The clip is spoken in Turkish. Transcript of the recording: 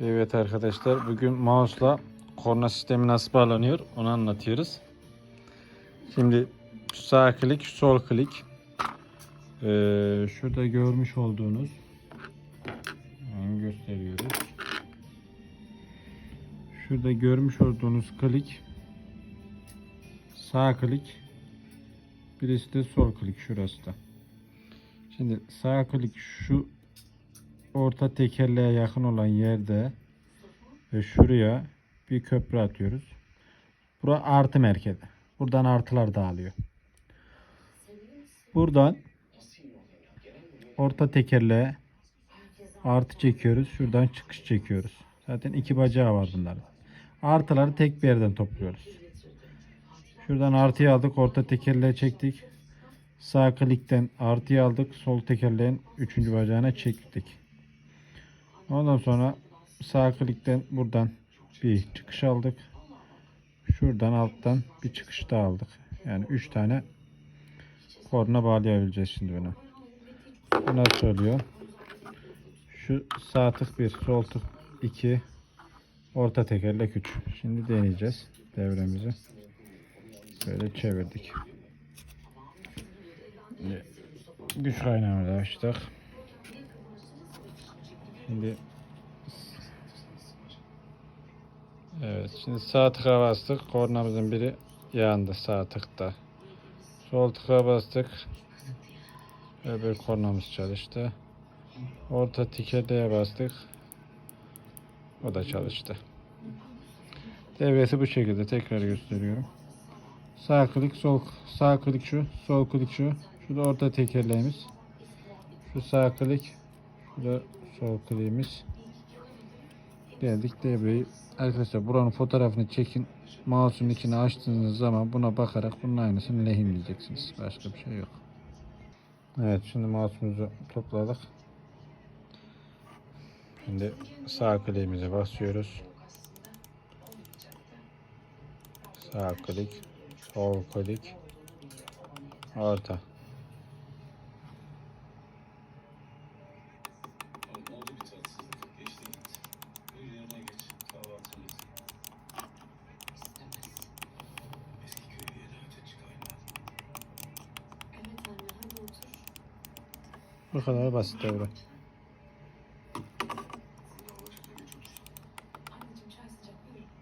Evet arkadaşlar bugün mouse'la korna sistemi nasıl bağlanıyor onu anlatıyoruz. Şimdi sağ klik, sol klik. Ee, şurada görmüş olduğunuz yani gösteriyoruz. Şurada görmüş olduğunuz klik sağ klik birisi de sol klik şurası da. Şimdi sağ klik şu orta tekerleğe yakın olan yerde ve şuraya bir köprü atıyoruz. Bura artı merkezi. Buradan artılar dağılıyor. Buradan orta tekerleğe artı çekiyoruz. Şuradan çıkış çekiyoruz. Zaten iki bacağı var bunların. Artıları tek bir yerden topluyoruz. Şuradan artıyı aldık. Orta tekerleğe çektik. Sağ klikten artıyı aldık. Sol tekerleğin üçüncü bacağına çektik. Ondan sonra sağ klikten buradan bir çıkış aldık. Şuradan alttan bir çıkış daha aldık. Yani 3 tane korna bağlayabileceğiz şimdi bunu. Bu nasıl oluyor? Şu sağ tık 1, sol tık 2, orta tekerlek 3. Şimdi deneyeceğiz devremizi. Böyle çevirdik. Güç kaynağımızı açtık. Şimdi Evet şimdi sağ tıka bastık. Kornamızın biri yandı sağ tıkta. Sol tıka bastık. Öbür kornamız çalıştı. Orta tekerleğe bastık. O da çalıştı. Devresi bu şekilde tekrar gösteriyorum. Sağ klik, sol sağ klik şu, sol klik şu. Şu da orta tekerleğimiz. Şu sağ klik, şu da sol kliğimiz. Geldik devreyi. Arkadaşlar buranın fotoğrafını çekin. Mouse'un içine açtığınız zaman buna bakarak bunun aynısını lehimleyeceksiniz. Başka bir şey yok. Evet şimdi mouse'umuzu topladık. Şimdi sağ kliğimize basıyoruz. Sağ klik, sol klik, orta. Bu kadar basit devre.